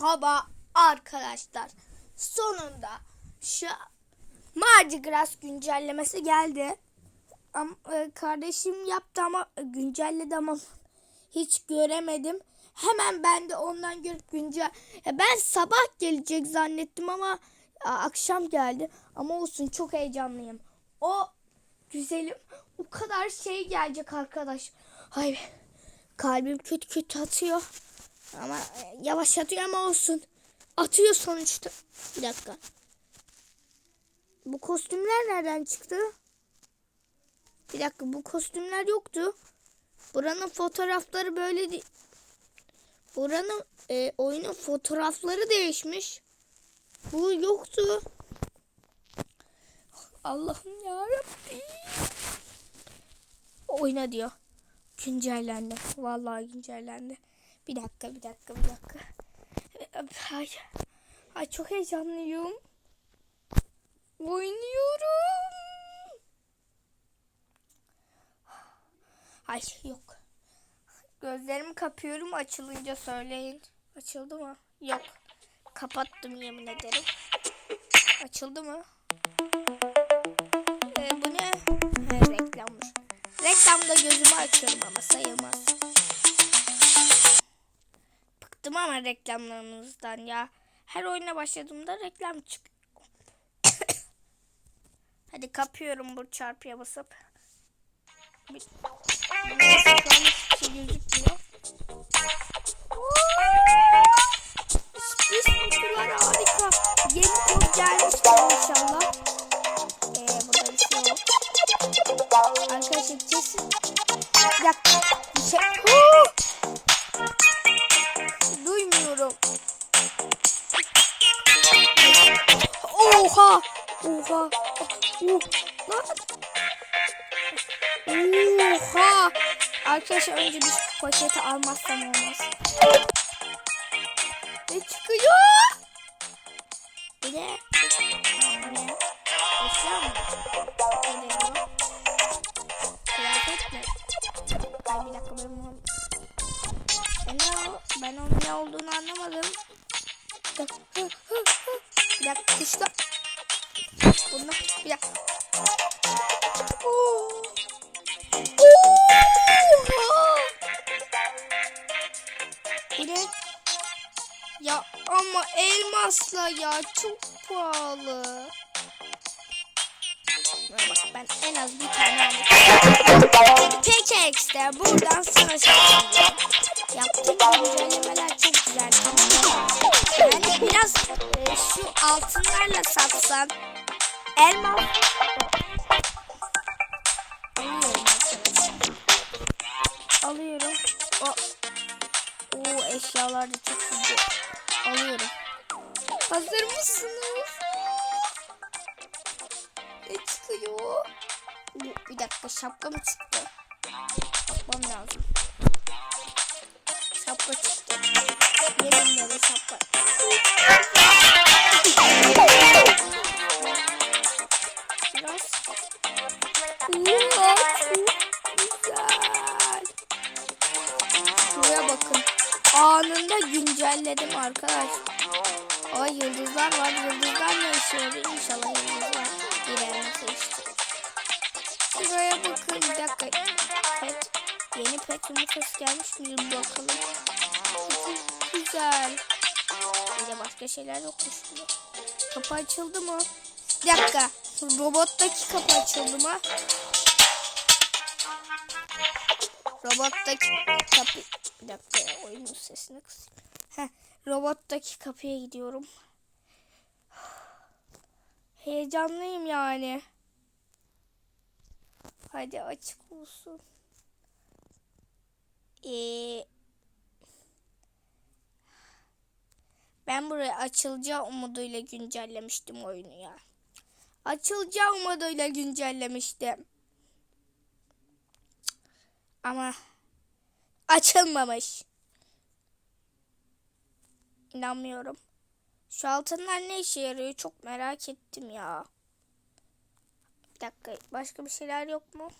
Merhaba arkadaşlar. Sonunda şu Mardi Gras güncellemesi geldi. Ama, e, kardeşim yaptı ama güncelledi ama hiç göremedim. Hemen ben de ondan görüp güncel... Ya ben sabah gelecek zannettim ama a, akşam geldi. Ama olsun çok heyecanlıyım. O güzelim o kadar şey gelecek arkadaş. Ay kalbim kötü kötü atıyor. Ama e, yavaş atıyor ama olsun. Atıyor sonuçta. Bir dakika. Bu kostümler nereden çıktı? Bir dakika bu kostümler yoktu. Buranın fotoğrafları böyle. Buranın e, oyunun fotoğrafları değişmiş. Bu yoktu. Allah'ım yarabbim. Oyna diyor. Güncellendi. Vallahi güncellendi. Bir dakika, bir dakika, bir dakika. Ay, ay çok heyecanlıyım. Oynuyorum. Ay yok. Gözlerimi kapıyorum açılınca söyleyin. Açıldı mı? Yok. Kapattım yemin ederim. Açıldı mı? Ee, bu ne? He, reklammış. Reklamda gözümü açıyorum ama sayılmaz. Bıktım ama reklamlarınızdan ya. Her oyuna başladığımda reklam çıkıyor. Hadi kapıyorum bu çarpıya basıp. Bir... Oha! Oha! Oh, lan! Oha! Arkadaşlar önce bir poşeti almazsam olmaz. Ne çıkıyor? Bir de Bu ne? Ya ama elmasla ya çok pahalı. Bak ben en az bir tane almışım. Pickaxe'de buradan sana şey Yaptığım güncellemeler çok güzel. Yani biraz e, şu altınlarla satsan elmas eşyalar da çok güzel. Alıyorum. Hazır mısınız? Ne çıkıyor? Bir dakika şapka mı çıktı? Bakmam lazım. Şapka çıktı. Yerim böyle şapka. Anında güncelledim arkadaş. Ay yıldızlar var. Yıldızlar ne işe yarıyor? İnşallah yıldız var. İlerlemesi işte. Şuraya bakın. Bir dakika. Pet. Yeni pet yumurtası gelmiş mi? Bakalım. Çok güzel. Bir de başka şeyler yokmuş. Kapı açıldı mı? Bir dakika. Robottaki kapı açıldı mı? Robottaki kapı... Bir dakika oyunun sesini kısayım. Heh, robottaki kapıya gidiyorum. Heyecanlıyım yani. Hadi açık olsun. Ee, ben buraya açılacağı umuduyla güncellemiştim oyunu ya. Açılacağı umuduyla güncellemiştim. Ama açılmamış. İnanmıyorum. Şu altınlar ne işe yarıyor çok merak ettim ya. Bir dakika başka bir şeyler yok mu?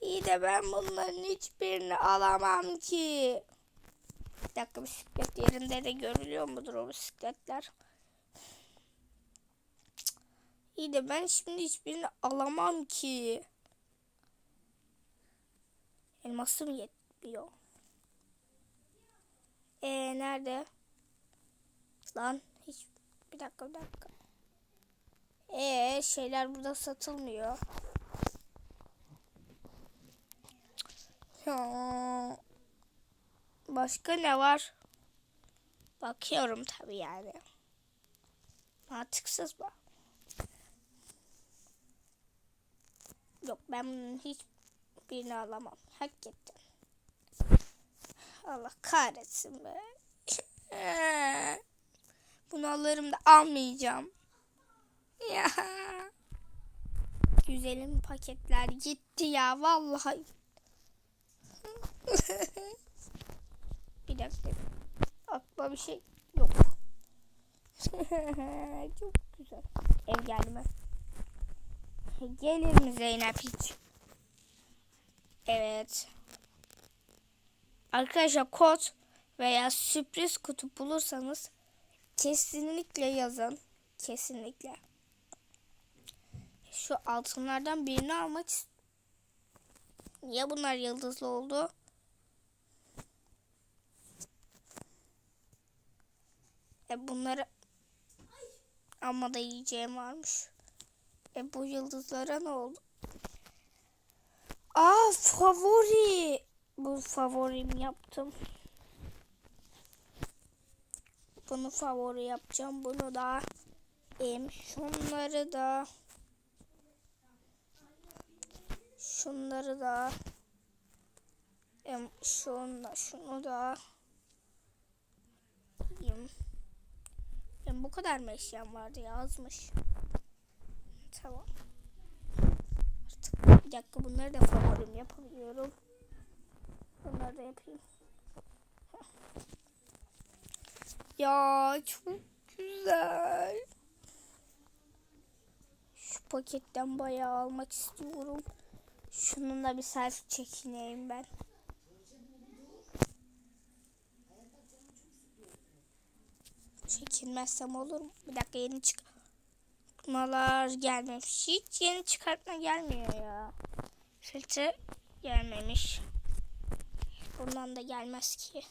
İyi de ben bunların hiçbirini alamam ki. Bir dakika bisiklet yerinde de görülüyor mudur o bisikletler? İyi de ben şimdi hiçbirini alamam ki. Elmasım yetmiyor. Ee nerede? Lan hiç bir dakika bir dakika. Ee şeyler burada satılmıyor. Ya. Başka ne var? Bakıyorum tabii yani. Mantıksız bu. Yok ben bunun hiçbirini alamam. Hakikaten. Allah kahretsin be. Bunu alırım da almayacağım. Ya. Güzelim paketler gitti ya vallahi. bir dakika. Aklıma bir şey yok. Çok güzel. Ev geldi mi? Gelir mi Zeynep hiç? Evet. Arkadaşlar kod veya sürpriz kutu bulursanız kesinlikle yazın. Kesinlikle. Şu altınlardan birini almak Niye bunlar yıldızlı oldu? E bunları ama da yiyeceğim varmış. E bu yıldızlara ne oldu? Aa favori. Bu favorim yaptım. Bunu favori yapacağım. Bunu da em, şunları da şunları da em, şunu da şunu da em, em, bu kadar mı eşyam vardı yazmış. Tamam. Artık bir dakika bunları da favorim yapabiliyorum. Bunları da yapayım. Ya çok güzel. Şu paketten bayağı almak istiyorum. Şununla bir selfie çekineyim ben. Çekinmezsem olur mu? Bir dakika yeni çıkartmalar gelmemiş. Hiç yeni çıkartma gelmiyor ya. Filtre gelmemiş. Bundan da gelmez ki.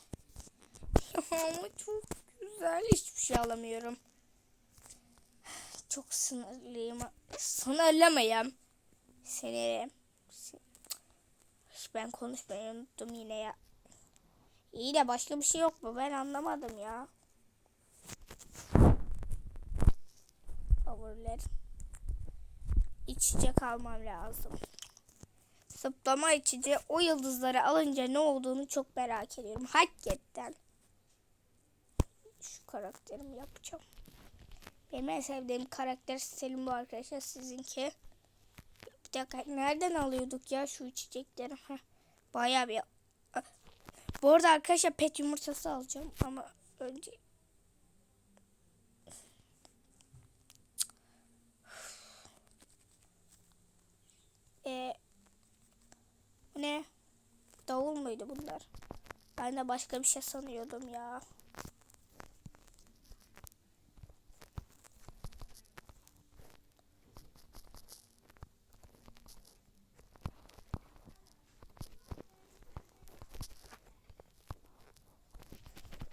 Ama çok güzel. Hiçbir şey alamıyorum. Çok sınırlıyım. Sınırlamayayım. Seni ben konuşmayı unuttum yine ya. İyi de başka bir şey yok mu? Ben anlamadım ya. Favoriler. İçecek almam lazım. Zıplama içeceği o yıldızları alınca ne olduğunu çok merak ediyorum. Hakikaten. Şu karakterimi yapacağım. Benim en sevdiğim karakter Selim bu arkadaşlar. Sizinki. Bir dakika nereden alıyorduk ya şu içecekleri? Heh, bayağı bir. Bu arada arkadaşlar pet yumurtası alacağım ama önce e, bu ne? Davul muydu bunlar? Ben de başka bir şey sanıyordum ya.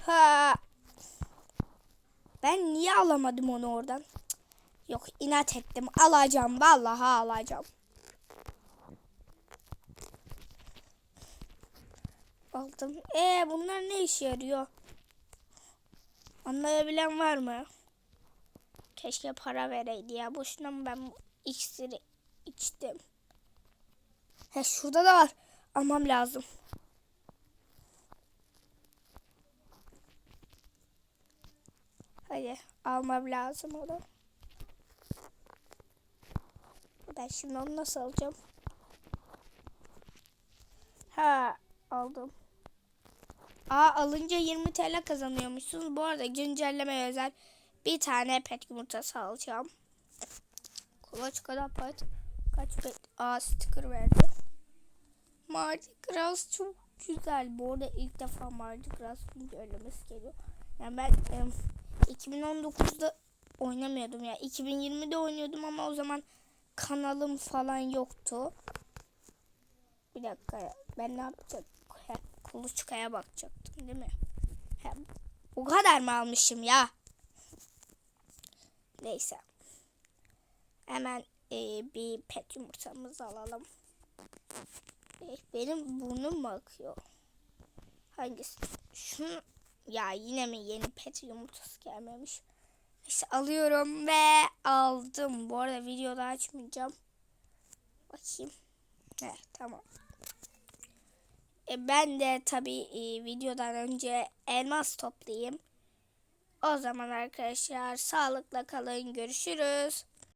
Ha. Ben niye alamadım onu oradan? Cık. Yok inat ettim. Alacağım. Vallahi alacağım. Aldım. Ee bunlar ne işe yarıyor? Anlayabilen var mı? Keşke para vereydi ya. Boşuna mı ben iksiri içtim? He şurada da var. Almam lazım. Hadi almam lazım onu. Ben şimdi onu nasıl alacağım? Ha aldım. Aa alınca 20 TL kazanıyormuşsunuz. Bu arada güncelleme özel bir tane pet yumurtası alacağım. Kulaç kadar pet. Kaç pet? Aa sticker verdi. Mardi Gras çok güzel. Bu arada ilk defa Mardi Gras güncellemesi geliyor. Yani ben em, 2019'da oynamıyordum ya. 2020'de oynuyordum ama o zaman kanalım falan yoktu. Bir dakika. Ben ne yapacaktım? Kuluçkaya bakacaktım değil mi? Ha, bu kadar mı almışım ya? Neyse. Hemen e, bir pet yumurtamızı alalım. E, benim burnum mu akıyor? Hangisi? Şunu ya yine mi yeni pet yumurtası gelmemiş? İşte alıyorum ve aldım. Bu arada videoda açmayacağım. Bakayım. Evet tamam. E, ben de tabii e, videodan önce elmas toplayayım. O zaman arkadaşlar sağlıkla kalın. Görüşürüz.